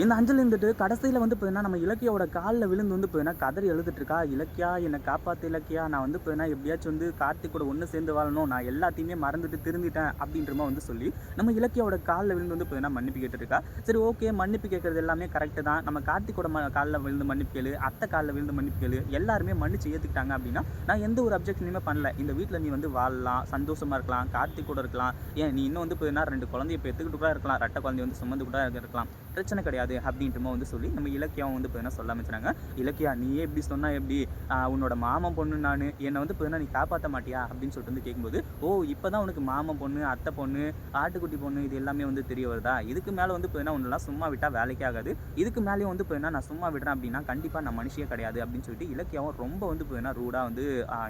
இந்த அஞ்சல் இருந்துட்டு கடைசியில் வந்து பார்த்தீங்கன்னா நம்ம இலக்கியோட காலில் விழுந்து வந்து பார்த்தீங்கன்னா கதறி எழுதிட்டு இருக்கா இலக்கியா என்னை காப்பாற்று இலக்கியா நான் வந்து பார்த்தீங்கன்னா எப்படியாச்சும் வந்து கார்த்திக் கூட ஒன்று சேர்ந்து வாழணும் நான் எல்லாத்தையுமே மறந்துட்டு திருந்திட்டேன் அப்படின்ற மாதிரி வந்து சொல்லி நம்ம இலக்கியோட காலில் விழுந்து வந்து பார்த்தீங்கன்னா மன்னிப்பு கேட்டுருக்கா சரி ஓகே மன்னிப்பு கேட்குறது எல்லாமே கரெக்டு தான். நம்ம கார்த்திகோட ம காலில் விழுந்து மன்னிப்பு கேளு அத்தை காலில் விழுந்து மன்னிப்பு கேளு எல்லாருமே மன்னிச்சு ஏற்றுக்கிட்டாங்க அப்படின்னா நான் எந்த ஒரு அப்ஜெக்ஷனுமே பண்ணல. இந்த வீட்டில் நீ வந்து வாழலாம் சந்தோஷமாக இருக்கலாம் கார்த்திக் கூட இருக்கலாம். ஏன் நீ இன்னும் வந்து பார்த்தீங்கன்னா ரெண்டு குழந்தைய பெற்றுக்கிட்டு கூட இருக்கலாம் ரெட்டை குழந்தைய வந்து சுமந்து கூட இருக்கலாம். பிரச்சனை கிடையாது. கிடையாது மாதிரி வந்து சொல்லி நம்ம இலக்கியம் வந்து பார்த்தீங்கன்னா சொல்ல ஆரம்பிச்சாங்க இலக்கியா நீயே எப்படி சொன்னால் எப்படி? உன்னோட மாமன் பொண்ணு நான் என்னை வந்து பார்த்தீங்கன்னா நீ காப்பாற்ற மாட்டியா? அப்படின்னு சொல்லிட்டு வந்து கேட்கும்போது ஓ இப்போ தான் உனக்கு மாமன் பொண்ணு அத்தை பொண்ணு ஆட்டுக்குட்டி பொண்ணு இது எல்லாமே வந்து தெரிய வருதா? இதுக்கு மேலே வந்து பார்த்தீங்கன்னா உன்னெல்லாம் சும்மா விட்டால் வேலைக்கே ஆகாது. இதுக்கு மேலேயும் வந்து பார்த்தீங்கன்னா நான் சும்மா விடுறேன் அப்படின்னா கண்டிப்பாக நான் மனுஷியே கிடையாது அப்படின்னு சொல்லிட்டு இலக்கியாவும் ரொம்ப வந்து பார்த்தீங்கன்னா ரூடாக வந்து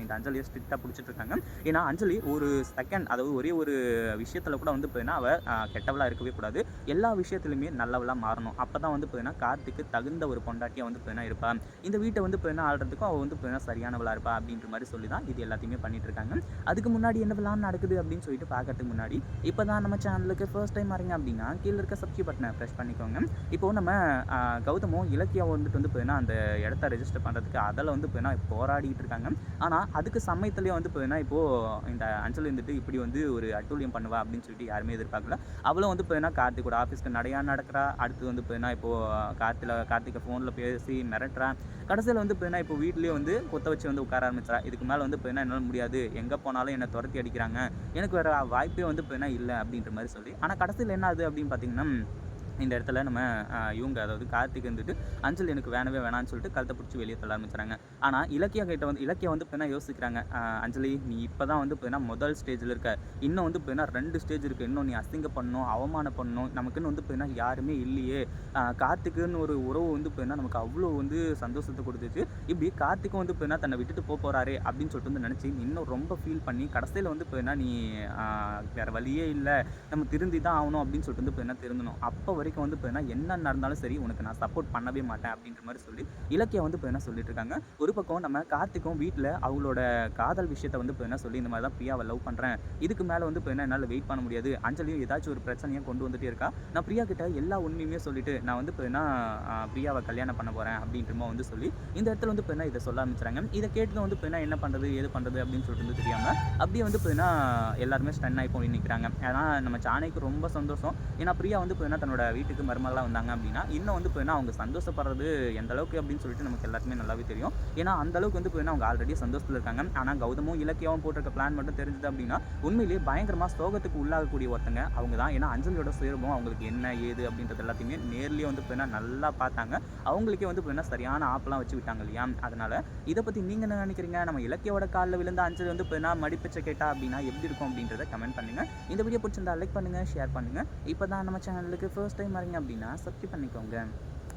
இந்த அஞ்சலியை ஸ்ட்ரிக்டாக பிடிச்சிட்டு இருக்காங்க. ஏன்னா அஞ்சலி ஒரு செகண்ட் அதாவது ஒரே ஒரு விஷயத்தில் கூட வந்து பார்த்தீங்கன்னா அவள் கெட்டவளாக இருக்கவே கூடாது. எல்லா விஷயத்துலையுமே நல்லவளாக மாறணும். அப்போ தான் வந்து பார்த்தீங்கன்னா கார்த்திக்கு தகுந்த ஒரு பொண்டாட்டியாக வந்து பார்த்தீங்கன்னா இருப்பா. இந்த வீட்டை வந்து பார்த்தீங்கன்னா ஆடுறதுக்கும் அவள் வந்து பார்த்தீங்கன்னா சரியானவளாக இருப்பா அப்படின்ற மாதிரி சொல்லி தான் இது எல்லாத்தையுமே பண்ணிட்டு இருக்காங்க. அதுக்கு முன்னாடி என்ன விளான் நடக்குது அப்படின்னு சொல்லிட்டு பார்க்கறதுக்கு முன்னாடி இப்போ தான் நம்ம சேனலுக்கு ஃபர்ஸ்ட் டைம் வரீங்க அப்படின்னா கீழே இருக்க சப்ஸ்கிரைப் பட்டனை ப்ரெஸ் பண்ணிக்கோங்க. இப்போ நம்ம கௌதமும் இலக்கியம் வந்துட்டு வந்து பார்த்தீங்கன்னா அந்த இடத்த ரெஜிஸ்டர் பண்ணுறதுக்கு அதில் வந்து பார்த்தீங்கன்னா போராடிட்டு இருக்காங்க. ஆனால் அதுக்கு சமயத்துலேயே வந்து பார்த்தீங்கன்னா இப்போது இந்த அஞ்சல் இருந்துட்டு இப்படி வந்து ஒரு அட்டூழியம் பண்ணுவா அப்படின்னு சொல்லிட்டு யாருமே எதிர்பார்க்கல. அவளும் வந்து பார்த்தீங்கன்னா கார்த்திகோட ஆஃபீஸ்க்கு நடையா நடக்கிறா. அடுத்து வந்து பார்த்தீங்கன்னா இப்போது கார்த்தில கார்த்திகை ஃபோனில் பேசி மிரட்டுறா. கடைசியில் வந்து பார்த்தீங்கன்னா இப்போ வீட்லேயே வந்து கொத்த வச்சு வந்து உட்கார ஆரம்பிச்சிடா இதுக்கு மேலே வந்து பார்த்தீங்கன்னா என்னால் முடியாது. எங்கே போனாலும் என்னை துரத்தி அடிக்கிறாங்க. எனக்கு வேறு வாய்ப்பே வந்து பார்த்தீங்கன்னா இல்லை அப்படின்ற மாதிரி சொல்லி. ஆனால் கடைசியில் என்ன ஆகுது அப்படின்னு பார்த்தீங்கன்னா இந்த இடத்துல நம்ம இவங்க அதாவது கார்த்திக் வந்துட்டு அஞ்சல் எனக்கு வேணவே வேணான்னு சொல்லிட்டு கழுத்தை பிடிச்சி வெளியே தள்ள ஆரம்பிச்சுறாங்க ஆனால் இலக்கியா கிட்ட வந்து இலக்கியா வந்து இப்போ யோசிக்கிறாங்க. அஞ்சலி நீ இப்போ தான் வந்து இப்போ முதல் ஸ்டேஜில் இருக்க. இன்னும் வந்து இப்போ ரெண்டு ஸ்டேஜ் இருக்குது இன்னும் நீ அசிங்க பண்ணணும் அவமானம் பண்ணணும் நமக்குன்னு வந்து இப்போ யாருமே இல்லையே. கார்த்திக்குன்னு ஒரு உறவு வந்து இப்போ நமக்கு அவ்வளோ வந்து சந்தோஷத்தை கொடுத்துச்சு. இப்படி கார்த்திக்கும் வந்து இப்போ தன்னை விட்டுட்டு போக போகிறாரே அப்படின்னு சொல்லிட்டு வந்து நினச்சி இன்னும் ரொம்ப ஃபீல் பண்ணி கடைசியில் வந்து இப்போ நீ வேறு வழியே இல்லை. நம்ம திருந்தி தான் ஆகணும் அப்படின்னு சொல்லிட்டு வந்து இப்போ என்ன திருந்தணும். அப்போ வரைக்கும் வந்து பார்த்தீங்கன்னா என்ன நடந்தாலும் சரி உனக்கு நான் சப்போர்ட் பண்ணவே மாட்டேன் அப்படின்ற மாதிரி சொல்லி இலக்கியம் வந்து இப்போ என்ன சொல்லிட்டு இருக்காங்க ஒரு பக்கம் நம்ம கார்த்திக்கும் வீட்டில் அவங்களோட காதல் விஷயத்தை வந்து பார்த்தீங்கன்னா சொல்லி இந்த மாதிரி தான் பிரியாவை லவ் பண்ணுறேன் இதுக்கு மேலே வந்து பார்த்தீங்கன்னா என்னால் வெயிட் பண்ண முடியாது. அஞ்சலியும் ஏதாச்சும் ஒரு பிரச்சனையும் கொண்டு வந்துட்டே இருக்கா. நான் பிரியா கிட்ட எல்லா உண்மையுமே சொல்லிட்டு நான் வந்து இப்போ என்ன பிரியாவை கல்யாணம் பண்ண போகிறேன் அப்படின்ற மாதிரி வந்து சொல்லி இந்த இடத்துல வந்து இப்போ என்ன இதை சொல்ல ஆரம்பிச்சுறாங்க இதை கேட்டு வந்து பார்த்தீங்கன்னா என்ன பண்ணுறது ஏது பண்ணுறது அப்படின்னு சொல்லிட்டு வந்து தெரியாமல் அப்படியே வந்து பார்த்தீங்கன்னா எல்லாருமே ஸ்டன் ஆகி போய் நிற்கிறாங்க ஏன்னா நம்ம சாணைக்கு ரொம்ப சந்தோஷம். ஏன்னா பிரியா வந்து இப்போ என்ன தன்னோட வீட்டுக்கு மருமகளாக வந்தாங்க அப்படின்னா இன்னும் வந்து போய்னா அவங்க சந்தோஷப்படுறது எந்த அளவுக்கு அப்படின்னு சொல்லிட்டு நமக்கு எல்லாருக்குமே நல்லாவே தெரியும். ஏன்னா அந்த அளவுக்கு வந்து போய்னா அவங்க ஆல்ரெடி சந்தோஷத்தில் இருக்காங்க. ஆனால் கௌதமும் இலக்கியாவும் போட்டிருக்க பிளான் மட்டும் தெரிஞ்சது அப்படின்னா உண்மையிலேயே பயங்கரமாக சோகத்துக்கு உள்ளாகக்கூடிய ஒருத்தங்க அவங்க தான். ஏன்னா அஞ்சலியோட சுயரூபம் அவங்களுக்கு என்ன ஏது அப்படின்றது எல்லாத்தையுமே நேர்லேயே வந்து போய்னா நல்லா பார்த்தாங்க. அவங்களுக்கே வந்து போய்னா சரியான ஆப்பெல்லாம் வச்சு விட்டாங்க இல்லையா? அதனால் இதை பற்றி நீங்கள் என்ன நினைக்கிறீங்க? நம்ம இலக்கியோட காலில் விழுந்த அஞ்சலி வந்து இப்போ மடிப்பிச்சை கேட்டா அப்படின்னா எப்படி இருக்கும் அப்படின்றத கமெண்ட் பண்ணுங்கள் இந்த வீடியோ பிடிச்சிருந்தா லைக் பண்ணுங்கள் ஷேர் பண்ணுங்க. இப்போ தான் நம்ம சேனலுக்கு ஃபர்ஸ்ட் டைம் மாறிங்க அப்படின்னா சப்ஸ்கிரைப் பண்ணிக்கோங்க.